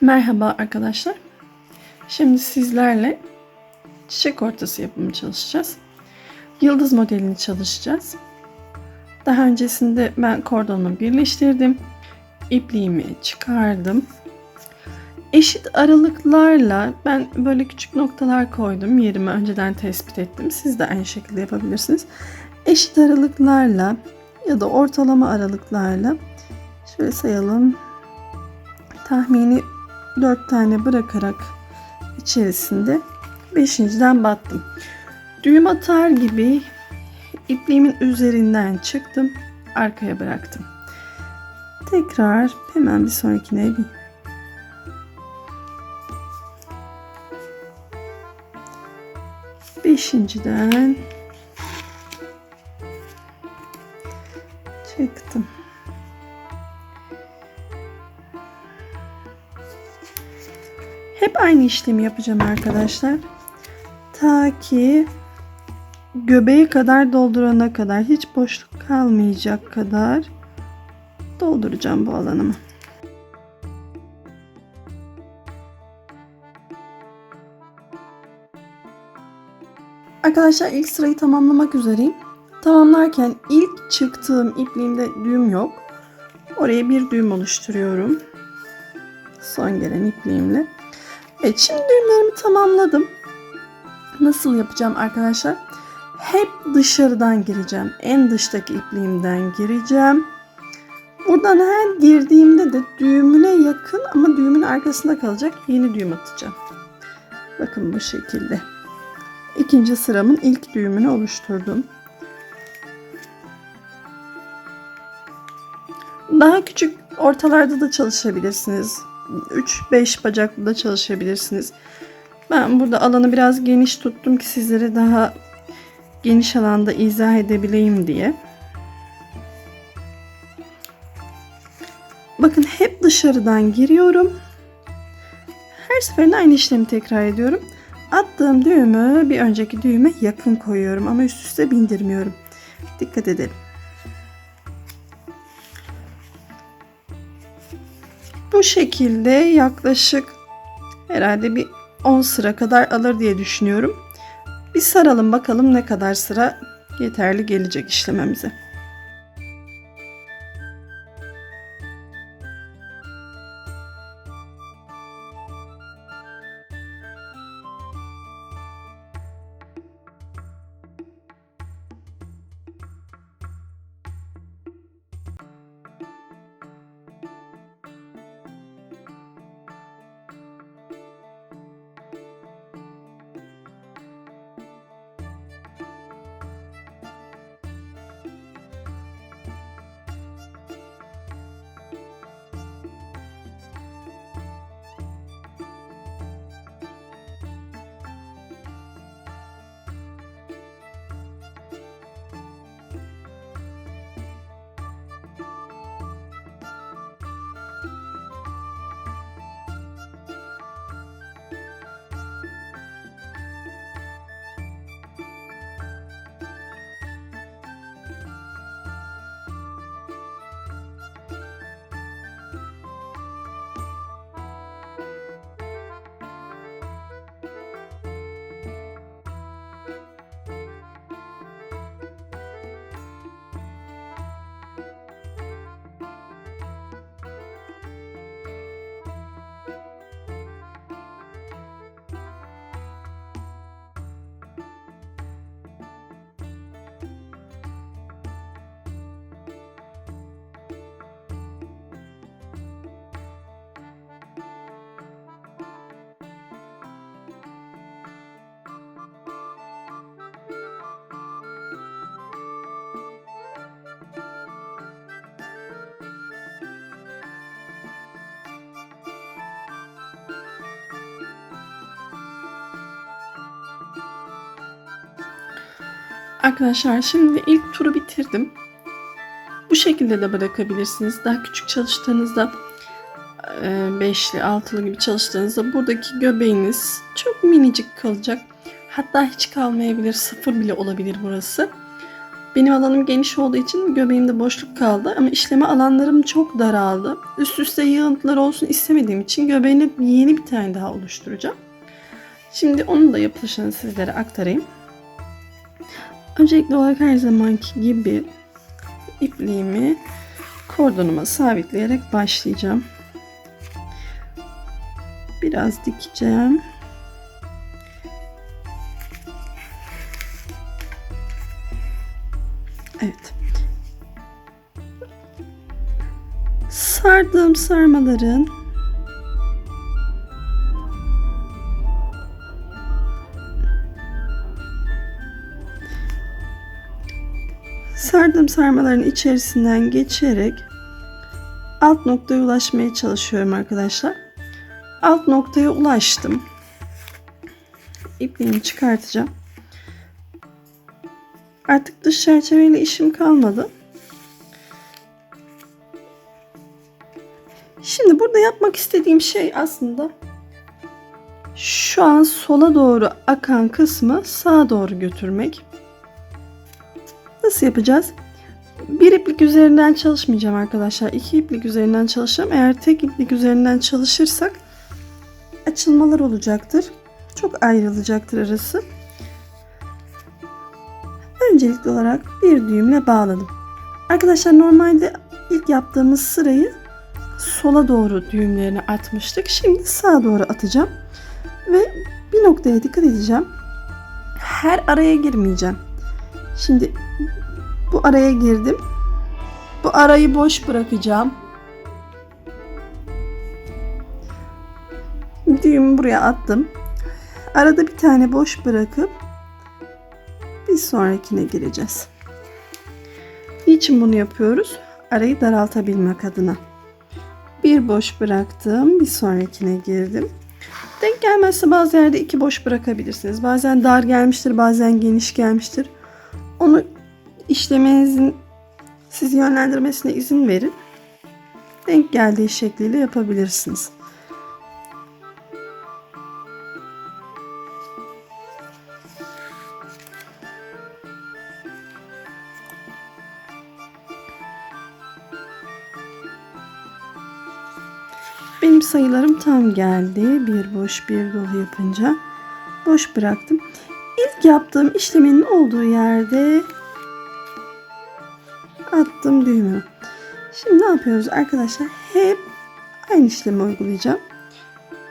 Merhaba arkadaşlar. Şimdi sizlerle çiçek ortası yapımı çalışacağız. Yıldız modelini çalışacağız. Daha öncesinde ben kordonu birleştirdim. İpliğimi çıkardım. Eşit aralıklarla ben böyle küçük noktalar koydum. Yerimi önceden tespit ettim. Siz de aynı şekilde yapabilirsiniz. Eşit aralıklarla ya da ortalama aralıklarla şöyle sayalım. Tahmini 4 tane bırakarak içerisinde 5.den battım. Düğüm atar gibi ipliğimin üzerinden çıktım. Arkaya bıraktım. Tekrar hemen bir sonrakine bir Beşinciden çıktım. Aynı işlemi yapacağım arkadaşlar. Ta ki göbeğe kadar doldurana kadar hiç boşluk kalmayacak kadar dolduracağım bu alanımı. Arkadaşlar ilk sırayı tamamlamak üzereyim. Tamamlarken ilk çıktığım ipliğimde düğüm yok. Oraya bir düğüm oluşturuyorum. Son gelen ipliğimle. Evet şimdi düğümlerimi tamamladım. Nasıl yapacağım arkadaşlar? Hep dışarıdan gireceğim. En dıştaki ipliğimden gireceğim. Buradan her girdiğimde de düğümüne yakın ama düğümün arkasında kalacak yeni düğüm atacağım. Bakın bu şekilde. İkinci sıramın ilk düğümünü oluşturdum. Daha küçük ortalarda da çalışabilirsiniz. 3-5 bacaklı da çalışabilirsiniz. Ben burada alanı biraz geniş tuttum ki sizlere daha geniş alanda izah edebileyim diye. Bakın hep dışarıdan giriyorum. Her seferinde aynı işlemi tekrar ediyorum. Attığım düğümü bir önceki düğüme yakın koyuyorum ama üst üste bindirmiyorum. Dikkat edelim. Bu şekilde yaklaşık herhalde bir 10 sıra kadar alır diye düşünüyorum. Bir saralım bakalım ne kadar sıra yeterli gelecek işlememize. Arkadaşlar şimdi ilk turu bitirdim. Bu şekilde de bırakabilirsiniz. Daha küçük çalıştığınızda e, beşli, altılı gibi çalıştığınızda buradaki göbeğiniz çok minicik kalacak. Hatta hiç kalmayabilir. Sıfır bile olabilir burası. Benim alanım geniş olduğu için göbeğimde boşluk kaldı ama işleme alanlarım çok daraldı. Üst üste yığıntılar olsun istemediğim için göbeğine yeni bir tane daha oluşturacağım. Şimdi onun da yapılışını sizlere aktarayım. Öncelikli olarak her zamanki gibi ipliğimi kordonuma sabitleyerek başlayacağım. Biraz dikeceğim. Evet. Sardığım sarmaların sardığım sarmaların içerisinden geçerek alt noktaya ulaşmaya çalışıyorum arkadaşlar. Alt noktaya ulaştım. İpliğimi çıkartacağım. Artık dış çerçeveyle işim kalmadı. Şimdi burada yapmak istediğim şey aslında şu an sola doğru akan kısmı sağa doğru götürmek. Nasıl yapacağız? Bir iplik üzerinden çalışmayacağım arkadaşlar. İki iplik üzerinden çalışacağım. Eğer tek iplik üzerinden çalışırsak açılmalar olacaktır. Çok ayrılacaktır arası. Öncelikli olarak bir düğümle bağladım. Arkadaşlar normalde ilk yaptığımız sırayı sola doğru düğümlerini atmıştık. Şimdi sağa doğru atacağım. Ve bir noktaya dikkat edeceğim. Her araya girmeyeceğim. Şimdi bu araya girdim. Bu arayı boş bırakacağım. Düğümü buraya attım. Arada bir tane boş bırakıp bir sonrakine gireceğiz. Niçin bunu yapıyoruz? Arayı daraltabilmek adına. Bir boş bıraktım, bir sonrakine girdim. Denk gelmezse bazı yerde iki boş bırakabilirsiniz. Bazen dar gelmiştir, bazen geniş gelmiştir. Onu işlemenizin sizi yönlendirmesine izin verin. Denk geldiği şekliyle yapabilirsiniz. Benim sayılarım tam geldi. Bir boş bir dolu yapınca boş bıraktım. İlk yaptığım işlemin olduğu yerde attım düğümü. Şimdi ne yapıyoruz arkadaşlar? Hep aynı işlemi uygulayacağım.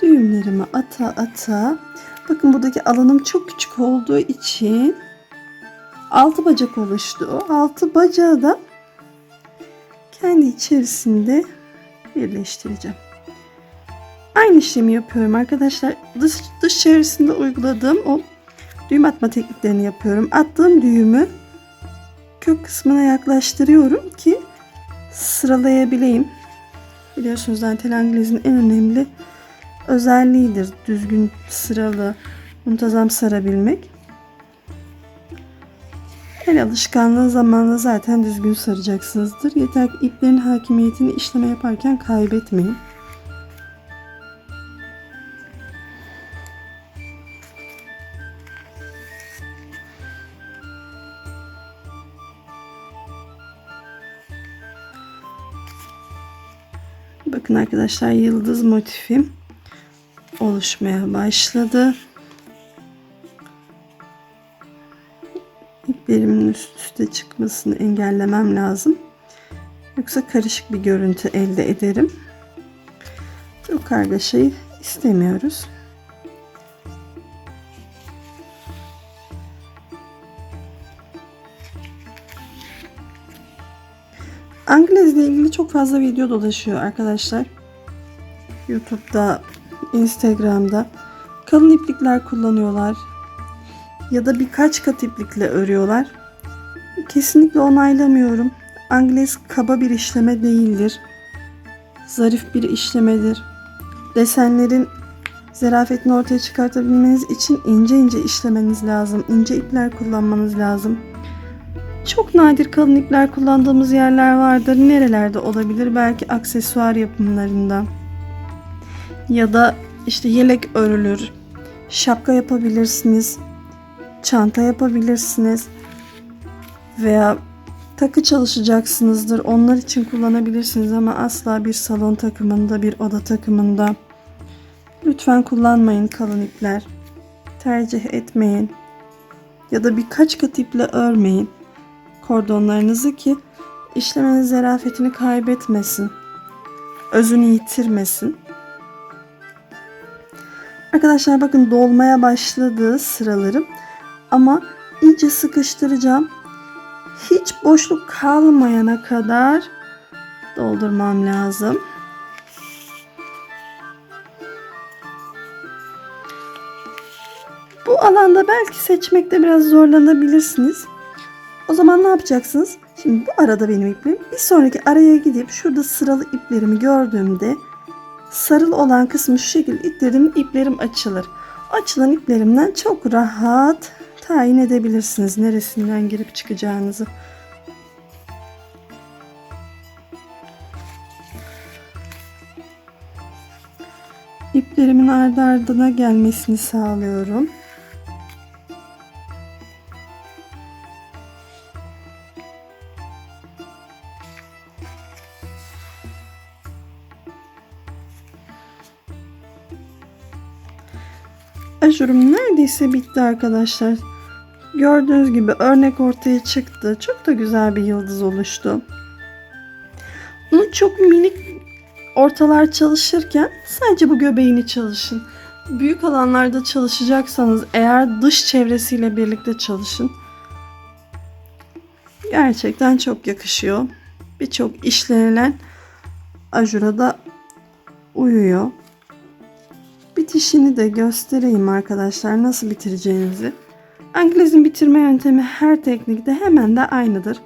Düğümlerimi ata ata. Bakın buradaki alanım çok küçük olduğu için altı bacak oluştu. O altı bacağı da kendi içerisinde birleştireceğim. Aynı işlemi yapıyorum arkadaşlar. Dış, dış çevresinde uyguladığım o düğüm atma tekniklerini yapıyorum. Attığım düğümü kök kısmına yaklaştırıyorum ki sıralayabileyim. Biliyorsunuz dantel anglezin en önemli özelliğidir. Düzgün, sıralı, muntazam sarabilmek. El alışkanlığı zamanla zaten düzgün saracaksınızdır. Yeter ki iplerin hakimiyetini işleme yaparken kaybetmeyin. Bakın arkadaşlar yıldız motifim oluşmaya başladı. İplerimin üst üste çıkmasını engellemem lazım. Yoksa karışık bir görüntü elde ederim. Bu kargaşayı istemiyoruz. Anglez ile ilgili çok fazla video dolaşıyor arkadaşlar. YouTube'da, Instagram'da kalın iplikler kullanıyorlar. Ya da birkaç kat iplikle örüyorlar. Kesinlikle onaylamıyorum. Anglez kaba bir işleme değildir. Zarif bir işlemedir. Desenlerin zarafetini ortaya çıkartabilmeniz için ince ince işlemeniz lazım. İnce ipler kullanmanız lazım. Çok nadir kalın ipler kullandığımız yerler vardır. Nerelerde olabilir? Belki aksesuar yapımlarında. Ya da işte yelek örülür. Şapka yapabilirsiniz. Çanta yapabilirsiniz. veya takı çalışacaksınızdır. Onlar için kullanabilirsiniz ama asla bir salon takımında, bir oda takımında lütfen kullanmayın kalın ipler. Tercih etmeyin. Ya da birkaç kat iple örmeyin kordonlarınızı ki işlemenin zarafetini kaybetmesin. Özünü yitirmesin. Arkadaşlar bakın dolmaya başladı sıralarım. Ama iyice sıkıştıracağım. Hiç boşluk kalmayana kadar doldurmam lazım. Bu alanda belki seçmekte biraz zorlanabilirsiniz. O zaman ne yapacaksınız? Şimdi bu arada benim ipim. Bir sonraki araya gidip şurada sıralı iplerimi gördüğümde sarılı olan kısmı şu şekilde itlerim iplerim açılır. Açılan iplerimden çok rahat tayin edebilirsiniz neresinden girip çıkacağınızı. İplerimin ardı ardına gelmesini sağlıyorum. Ajurum neredeyse bitti arkadaşlar. Gördüğünüz gibi örnek ortaya çıktı. Çok da güzel bir yıldız oluştu. Bunu çok minik ortalar çalışırken sadece bu göbeğini çalışın. Büyük alanlarda çalışacaksanız eğer dış çevresiyle birlikte çalışın. Gerçekten çok yakışıyor. Birçok işlenilen ajura da uyuyor. Bitişini de göstereyim arkadaşlar nasıl bitireceğinizi. Anglezin bitirme yöntemi her teknikte hemen de aynıdır.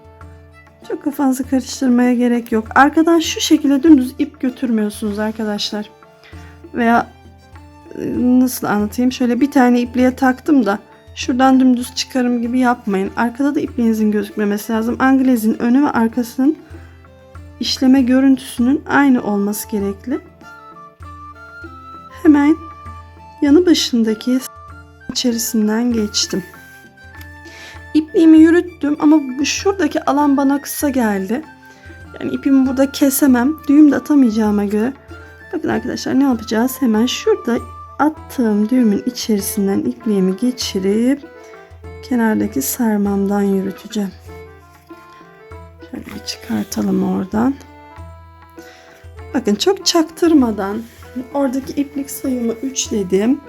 Çok kafanızı karıştırmaya gerek yok. Arkadan şu şekilde dümdüz ip götürmüyorsunuz arkadaşlar. Veya e, nasıl anlatayım? Şöyle bir tane ipliğe taktım da şuradan dümdüz çıkarım gibi yapmayın. Arkada da ipliğinizin gözükmemesi lazım. Anglezin önü ve arkasının işleme görüntüsünün aynı olması gerekli. Hemen yanı başındaki içerisinden geçtim. İpliğimi yürüttüm ama şuradaki alan bana kısa geldi. Yani ipimi burada kesemem. Düğüm de atamayacağıma göre. Bakın arkadaşlar ne yapacağız? Hemen şurada attığım düğümün içerisinden ipliğimi geçirip kenardaki sarmamdan yürüteceğim. Şöyle bir çıkartalım oradan. Bakın çok çaktırmadan oradaki iplik sayımı 3 dedim.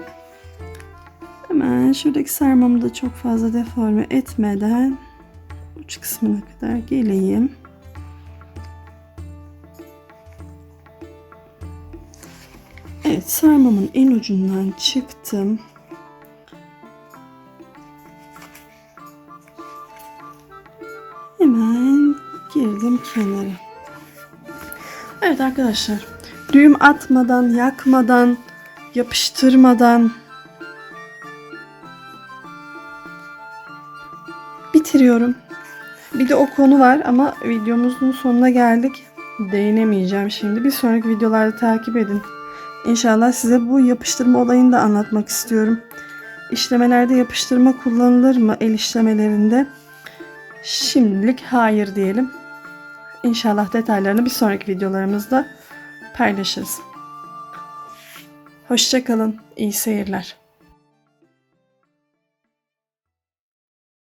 Hemen şuradaki sarmamı da çok fazla deforme etmeden uç kısmına kadar geleyim. Evet sarmamın en ucundan çıktım. Hemen girdim kenara. Evet arkadaşlar düğüm atmadan, yakmadan, yapıştırmadan bitiriyorum. Bir de o konu var ama videomuzun sonuna geldik. Değinemeyeceğim şimdi. Bir sonraki videolarda takip edin. İnşallah size bu yapıştırma olayını da anlatmak istiyorum. İşlemelerde yapıştırma kullanılır mı el işlemelerinde? Şimdilik hayır diyelim. İnşallah detaylarını bir sonraki videolarımızda paylaşırız. Hoşçakalın. İyi seyirler.